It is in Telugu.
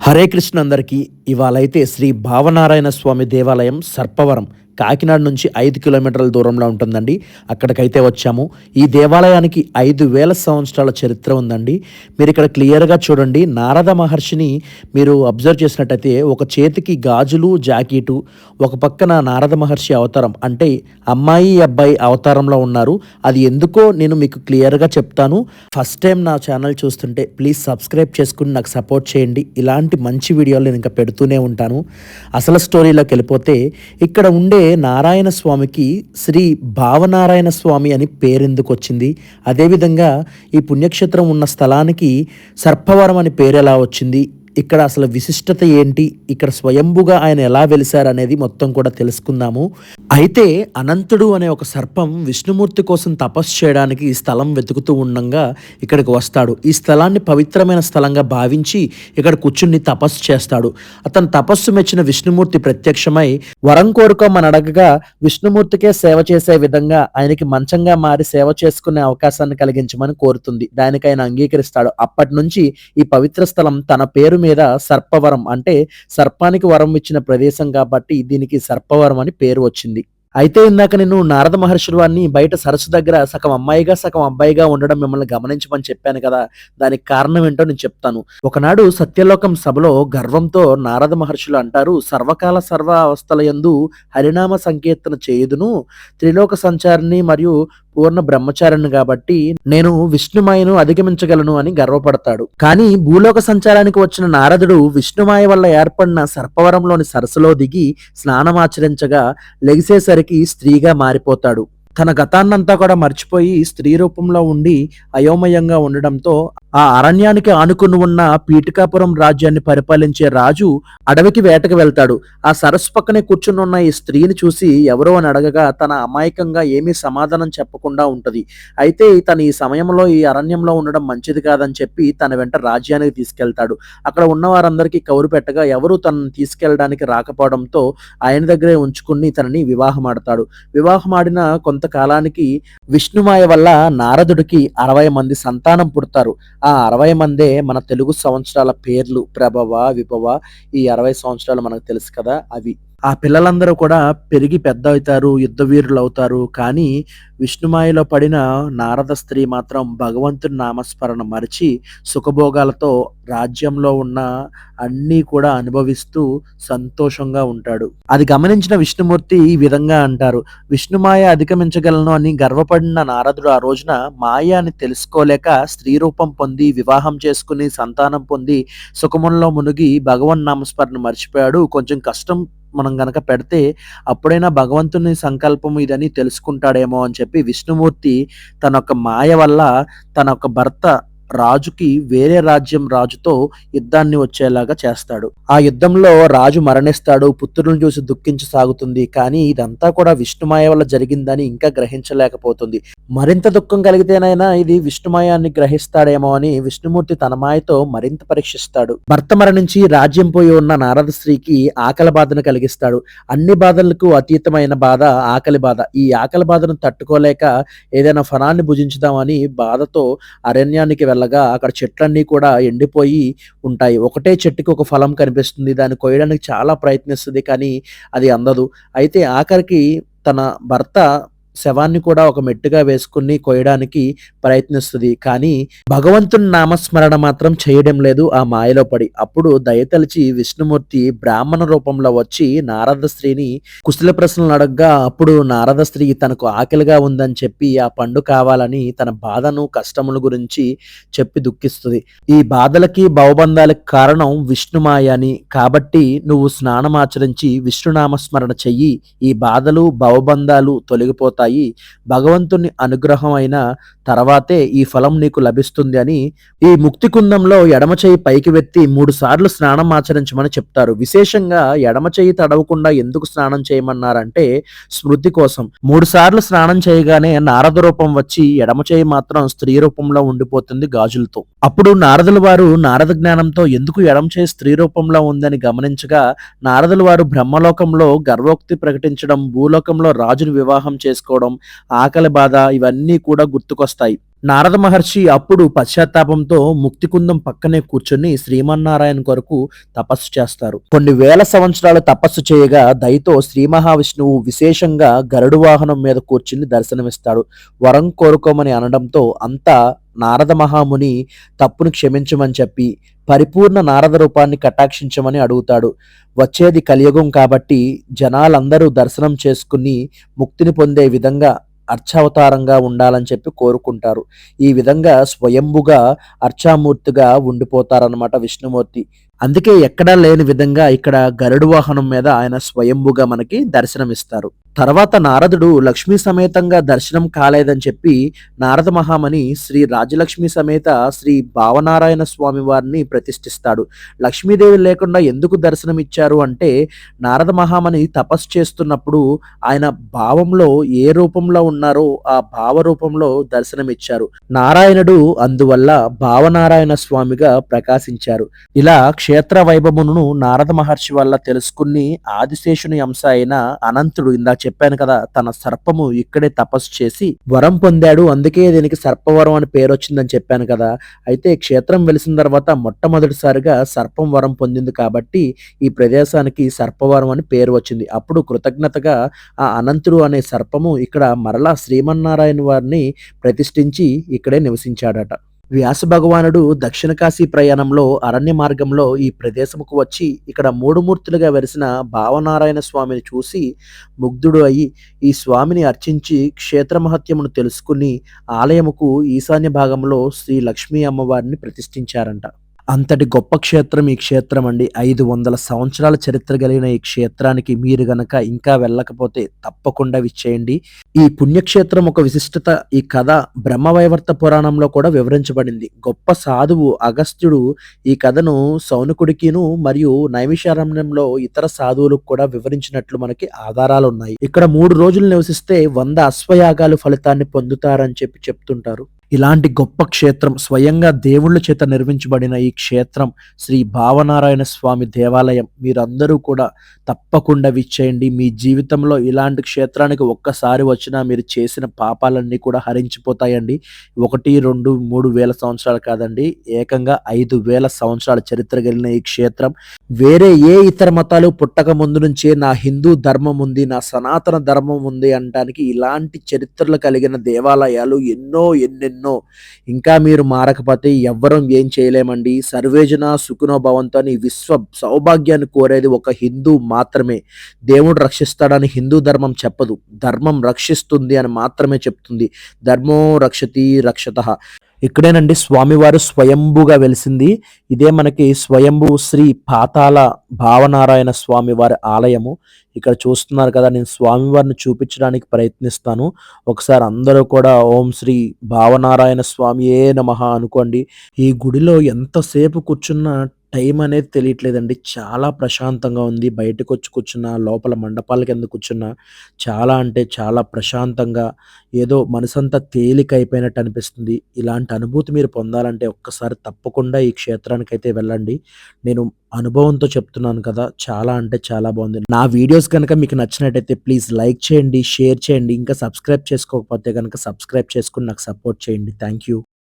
హరే కృష్ణ అందరికీ ఇవాళైతే శ్రీ భావనారాయణ స్వామి దేవాలయం సర్పవరం. కాకినాడ నుంచి ఐదు కిలోమీటర్ల దూరంలో ఉంటుందండి. అక్కడికైతే వచ్చాము. ఈ దేవాలయానికి ఐదు వేల సంవత్సరాల చరిత్ర ఉందండి. మీరు ఇక్కడ క్లియర్గా చూడండి. నారద మహర్షిని మీరు అబ్జర్వ్ చేసినట్టయితే ఒక చేతికి గాజులు జాకెటు ఒక పక్కన నారద మహర్షి అవతారం అంటే అమ్మాయి అబ్బాయి అవతారంలో ఉన్నారు. అది ఎందుకో నేను మీకు క్లియర్గా చెప్తాను. ఫస్ట్ టైం నా ఛానల్ చూస్తుంటే ప్లీజ్ సబ్స్క్రైబ్ చేసుకుని నాకు సపోర్ట్ చేయండి. ఇలాంటి మంచి వీడియోలు నేను ఇంకా పెడుతూనే ఉంటాను. అసలు స్టోరీలోకి వెళ్ళిపోతే ఇక్కడ ఉండే నారాయణ స్వామికి శ్రీ భావనారాయణ స్వామి అని పేరెందుకు వచ్చింది అదేవిధంగా ఈ పుణ్యక్షేత్రం ఉన్న స్థలానికి సర్పవరం అని పేరు ఎలా వచ్చింది? ఇక్కడ అసలు విశిష్టత ఏంటి? ఇక్కడ స్వయంభుగా ఆయన ఎలా వెలిశారనేది మొత్తం కూడా తెలుసుకుందాము. అయితే అనంతుడు అనే ఒక సర్పం విష్ణుమూర్తి కోసం తపస్సు చేయడానికి ఈ స్థలం వెతుకుతూ ఉండగా ఇక్కడికి వస్తాడు. ఈ స్థలాన్ని పవిత్రమైన స్థలంగా భావించి ఇక్కడ కూర్చుని తపస్సు చేస్తాడు. అతను తపస్సు మెచ్చిన విష్ణుమూర్తి ప్రత్యక్షమై వరం కోరుకోమని అడగగా విష్ణుమూర్తికే సేవ చేసే విధంగా ఆయనకి మంచంగా మారి సేవ చేసుకునే అవకాశాన్ని కలిగించమని కోరుతుంది. దానికి ఆయన అంగీకరిస్తాడు. అప్పటి నుంచి ఈ పవిత్ర స్థలం తన పేరు మీద సర్పవరం అంటే సర్పానికి వరం ఇచ్చిన ప్రదేశం కాబట్టి దీనికి సర్పవరం అని పేరు వచ్చింది. అయితే ఇందాక నేను నారద మహర్షి వారిని బయట సరస్సు దగ్గర సగం అమ్మాయిగా సగం అబ్బాయిగా ఉండడం మిమ్మల్ని గమనించమని చెప్పాను కదా దానికి కారణం ఏంటో నేను చెప్తాను. ఒకనాడు సత్యలోకం సభలో గర్వంతో నారద మహర్షులు అంటారు సర్వకాల సర్వ అవస్థల యందు హరినామ సంకీర్తన చేయుదును. త్రిలోక సంచారిని మరియు పూర్ణ బ్రహ్మచారిని కాబట్టి నేను విష్ణుమాయను అధిగమించగలను అని గర్వపడతాడు. కానీ భూలోక సంచారానికి వచ్చిన నారదుడు విష్ణుమాయ వల్ల ఏర్పడిన సర్పవరంలోని సరస్సులో దిగి స్నానమాచరించగా లెగిసేసరికి స్త్రీగా మారిపోతాడు. తన గతాన్నంతా కూడా మర్చిపోయి స్త్రీ రూపంలో ఉండి అయోమయంగా ఉండడంతో ఆ అరణ్యానికి ఆనుకుని ఉన్న పీఠకాపురం రాజ్యాన్ని పరిపాలించే రాజు అడవికి వేటకు వెళ్తాడు. ఆ సరస్సు పక్కనే కూర్చుని ఉన్న ఈ స్త్రీని చూసి ఎవరో అని అడగగా తన అమాయకంగా ఏమీ సమాధానం చెప్పకుండా ఉంటుంది. అయితే తను ఈ సమయంలో ఈ అరణ్యంలో ఉండడం మంచిది కాదని చెప్పి తన వెంట రాజ్యానికి తీసుకెళ్తాడు. అక్కడ ఉన్న వారందరికీ కౌరు పెట్టగా ఎవరు తనను తీసుకెళ్ళడానికి రాకపోవడంతో ఆయన దగ్గరే ఉంచుకుని తనని వివాహం ఆడతాడు వివాహం ఆడిన కొంతకాలానికి విష్ణుమాయ వల్ల నారదుడికి అరవై మంది సంతానం పుడతారు. ఆ ఆ అరవై మందే మన తెలుగు సంవత్సరాల పేర్లు ప్రభవ విభవ ఈ అరవై సంవత్సరాలు మనకు తెలుసు కదా అవి. ఆ పిల్లలందరూ కూడా పెరిగి పెద్ద అవుతారు యుద్ధ వీరులు అవుతారు కానీ విష్ణుమాయలో పడిన నారద స్త్రీ మాత్రం భగవంతుని నామస్మరణ మరిచి సుఖభోగాలతో రాజ్యంలో ఉన్న అన్నీ కూడా అనుభవిస్తూ సంతోషంగా ఉంటాడు. అది గమనించిన విష్ణుమూర్తి ఈ విధంగా అంటారు. విష్ణుమాయ అధిగమించగలను అని గర్వపడిన నారదుడు ఆ రోజున మాయ అని తెలుసుకోలేక స్త్రీ రూపం పొంది వివాహం చేసుకుని సంతానం పొంది సుఖముల్లో మునిగి భగవన్ నామస్మరణ మర్చిపోయాడు. కొంచెం కష్టం మనం గనక పెడితే అప్పుడైనా భగవంతుని సంకల్పం ఇదని తెలుసుకుంటాడేమో అని చెప్పి విష్ణుమూర్తి తన యొక్క మాయ వల్ల తన యొక్క భర్త రాజుకి వేరే రాజ్యం రాజుతో యుద్ధాన్ని వచ్చేలాగా చేస్తాడు. ఆ యుద్ధంలో రాజు మరణిస్తాడు పుత్రులను చూసి దుఃఖించి సాగుతుంది. కానీ ఇదంతా కూడా విష్ణుమాయ వల్ల జరిగిందని ఇంకా గ్రహించలేకపోతుంది. మరింత దుఃఖం కలిగితేనైనా ఇది విష్ణుమాయాన్ని గ్రహిస్తాడేమో అని విష్ణుమూర్తి తన మాయతో మరింత పరీక్షిస్తాడు. భర్త మరణించి రాజ్యం పోయి ఉన్న నారద స్త్రీకి ఆకలి బాధను కలిగిస్తాడు. అన్ని బాధలకు అతీతమైన బాధ ఆకలి బాధ. ఈ ఆకలి బాధను తట్టుకోలేక ఏదైనా ఫలాన్ని భుజించుదామని బాధతో అరణ్యానికి వెళ్ళగా అక్కడ చెట్లన్నీ కూడా ఎండిపోయి ఉంటాయి. ఒకటే చెట్టుకి ఒక ఫలం కనిపిస్తుంది. దాన్ని కొయ్యడానికి చాలా ప్రయత్నిస్తుంది కానీ అది అందదు. అయితే ఆఖరికి తన భర్త శవాన్ని కూడా ఒక మెట్టుగా వేసుకుని కొయ్యడానికి ప్రయత్నిస్తుంది. కానీ భగవంతుని నామస్మరణ మాత్రం చేయడం లేదు ఆ మాయలో పడి. అప్పుడు దయతలిచి విష్ణుమూర్తి బ్రాహ్మణ రూపంలో వచ్చి నారద స్త్రీని కుశల ప్రశ్నలు అడగగా అప్పుడు నారద స్త్రీ తనకు ఆకలిగా ఉందని చెప్పి ఆ పండు కావాలని తన బాధను కష్టముల గురించి చెప్పి దుఃఖిస్తుంది. ఈ బాధలకి భవబంధాలకి కారణం విష్ణుమాయ అని కాబట్టి నువ్వు స్నానం ఆచరించి విష్ణునామస్మరణ చెయ్యి. ఈ బాధలు భవబంధాలు తొలగిపోతాయి. భగవంతుని అనుగ్రహం అయిన తర్వాతే ఈ ఫలం నీకు లభిస్తుంది అని ఈ ముక్తి కుందంలో ఎడమ చేయి పైకి వెత్తి మూడు సార్లు స్నానం ఆచరించమని చెప్తారు. విశేషంగా ఎడమ చేయి తడవకుండా ఎందుకు స్నానం చేయమన్నారంటే స్మృతి కోసం. మూడు సార్లు స్నానం చేయగానే నారద రూపం వచ్చి ఎడమ చేయి మాత్రం స్త్రీ రూపంలో ఉండిపోతుంది గాజులతో. అప్పుడు నారదుల వారు నారద జ్ఞానంతో ఎందుకు ఎడమ చేయి స్త్రీ రూపంలో ఉందని గమనించగా నారదుల వారు బ్రహ్మలోకంలో గర్వోక్తి ప్రకటించడం భూలోకంలో రాజును వివాహం చేసుకోవడం ఆకలి బాధ ఇవన్నీ కూడా గుర్తుకొస్తాయి. నారద మహర్షి అప్పుడు పశ్చాత్తాపంతో ముక్తికుందం పక్కనే కూర్చొని శ్రీమన్నారాయణ కొరకు తపస్సు చేస్తారు. కొన్ని వేల సంవత్సరాలు తపస్సు చేయగా దయతో శ్రీ మహావిష్ణువు విశేషంగా గరుడు వాహనం మీద కూర్చుని దర్శనమిస్తాడు. వరం కోరుకోమని అనడంతో అంతా నారద మహాముని తప్పును క్షమించమని చెప్పి పరిపూర్ణ నారద రూపాన్ని కటాక్షించమని అడుగుతాడు. వచ్చేది కలియుగం కాబట్టి జనాలందరూ దర్శనం చేసుకుని ముక్తిని పొందే విధంగా అర్చావతారంగా ఉండాలని చెప్పి కోరుకుంటారు. ఈ విధంగా స్వయంభుగా అర్చామూర్తిగా ఉండిపోతారనమాట విష్ణుమూర్తి. అందుకే ఎక్కడా లేని విధంగా ఇక్కడ గరుడు వాహనం మీద ఆయన స్వయంభుగా మనకి దర్శనమిస్తారు. తర్వాత నారదుడు లక్ష్మీ సమేతంగా దర్శనం కాలేదని చెప్పి నారద మహామని శ్రీ రాజలక్ష్మి సమేత శ్రీ భావనారాయణ స్వామి వారిని ప్రతిష్ఠిస్తాడు. లక్ష్మీదేవి లేకుండా ఎందుకు దర్శనం ఇచ్చారు అంటే నారద మహామని తపస్సు చేస్తున్నప్పుడు ఆయన భావంలో ఏ రూపంలో ఉన్నారో ఆ భావ రూపంలో దర్శనమిచ్చారు. నారాయణుడు అందువల్ల భావనారాయణ స్వామిగా ప్రకాశించారు. ఇలా క్షేత్ర వైభవమును నారద మహర్షి వల్ల తెలుసుకుని ఆదిశేషుని అంశ అయిన అనంతుడు ఇందా చెప్పాను కదా తన సర్పము ఇక్కడే తపస్సు చేసి వరం పొందాడు అందుకే దీనికి సర్పవరం అని పేరు వచ్చిందని చెప్పాను కదా. అయితే క్షేత్రం వెలిసిన తర్వాత మొట్టమొదటిసారిగా సర్పం వరం పొందింది కాబట్టి ఈ ప్రదేశానికి సర్పవరం అని పేరు వచ్చింది. అప్పుడు కృతజ్ఞతగా ఆ అనంతుడు అనే సర్పము ఇక్కడ మరలా శ్రీమన్నారాయణ వారిని ప్రతిష్ఠించి ఇక్కడే నివసించాడట. వ్యాస భగవానుడు దక్షిణ కాశీ ప్రయాణంలో అరణ్య మార్గంలో ఈ ప్రదేశముకు వచ్చి ఇక్కడ మూడు మూర్తులుగా వెలిసిన భావనారాయణ స్వామిని చూసి ముగ్ధుడు అయి ఈ స్వామిని అర్చించి క్షేత్ర మహత్యమును తెలుసుకుని ఆలయముకు ఈశాన్య భాగంలో శ్రీ లక్ష్మీ అమ్మవారిని ప్రతిష్ఠించారంట. అంతటి గొప్ప క్షేత్రం ఈ క్షేత్రం అండి. ఐదు వందల సంవత్సరాల చరిత్ర కలిగిన ఈ క్షేత్రానికి మీరు గనక ఇంకా వెళ్ళకపోతే తప్పకుండా విచ్చేయండి. ఈ పుణ్యక్షేత్రం ఒక విశిష్టత ఈ కథ బ్రహ్మవైవర్త పురాణంలో కూడా వివరించబడింది. గొప్ప సాధువు అగస్త్యుడు ఈ కథను సౌనకుడికిను మరియు నైమిషారణ్యంలో ఇతర సాధువులకు కూడా వివరించినట్లు మనకి ఆధారాలు ఉన్నాయి ఇక్కడ మూడు రోజులు నివసిస్తే వంద అశ్వయాగాలు ఫలితాన్ని పొందుతారని చెప్పి చెప్తుంటారు. ఇలాంటి గొప్ప క్షేత్రం స్వయంగా దేవుళ్ళ చేత నిర్మించబడిన ఈ క్షేత్రం శ్రీ భావనారాయణ స్వామి దేవాలయం. మీరందరూ కూడా తప్పకుండా విచ్చేయండి. మీ జీవితంలో ఇలాంటి క్షేత్రానికి ఒక్కసారి వచ్చినా మీరు చేసిన పాపాలన్నీ కూడా హరించిపోతాయండి. ఒకటి రెండు మూడు వేల సంవత్సరాలు కాదండి ఏకంగా ఐదు వేల సంవత్సరాల చరిత్ర కలిగిన ఈ క్షేత్రం. వేరే ఏ ఇతర మతాలు పుట్టక ముందు నుంచే నా హిందూ ధర్మం ఉంది నా సనాతన ధర్మం ఉంది అనడానికి ఇలాంటి చరిత్రలు కలిగిన దేవాలయాలు ఎన్నో ఎన్నెన్నో ఇంకా మీరు మారకపోతే ఎవ్వరం ఏం చేయలేమండి. సర్వేజన సుఖనో భవంతో అని విశ్వ సౌభాగ్యాన్ని కోరేది ఒక హిందూ మాత్రమే. దేవుడు రక్షిస్తాడని హిందూ ధర్మం చెప్పదు. ధర్మం రక్షిస్తుంది అని మాత్రమే చెప్తుంది. ధర్మో రక్షతి రక్షత. ఇక్కడేనండి స్వామివారు స్వయంభుగా వెలిసింది. ఇదే మనకి స్వయంభు శ్రీ పాతాల భావనారాయణ స్వామివారి ఆలయము. ఇక్కడ చూస్తున్నారు కదా నేను స్వామివారిని చూపించడానికి ప్రయత్నిస్తాను. ఒకసారి అందరూ కూడా ఓం శ్రీ భావనారాయణ స్వామి ఏ నమ అనుకోండి. ఈ గుడిలో ఎంతసేపు కూర్చున్న టైం అనేది తెలియట్లేదండి. చాలా ప్రశాంతంగా ఉంది. బయటకు వచ్చి కూర్చున్నా లోపల మండపాల కింద కూర్చున్నా చాలా అంటే చాలా ప్రశాంతంగా ఏదో మనసంతా తేలిక అయిపోయినట్టు అనిపిస్తుంది. ఇలాంటి అనుభూతి మీరు పొందాలంటే ఒక్కసారి తప్పకుండా ఈ క్షేత్రానికి అయితే వెళ్ళండి. నేను అనుభవంతో చెప్తున్నాను కదా చాలా అంటే చాలా బాగుంది. నా వీడియోస్ కనుక మీకు నచ్చినట్టయితే ప్లీజ్ లైక్ చేయండి షేర్ చేయండి. ఇంకా సబ్స్క్రైబ్ చేసుకోకపోతే కనుక సబ్స్క్రైబ్ చేసుకుని నాకు సపోర్ట్ చేయండి. Thank you.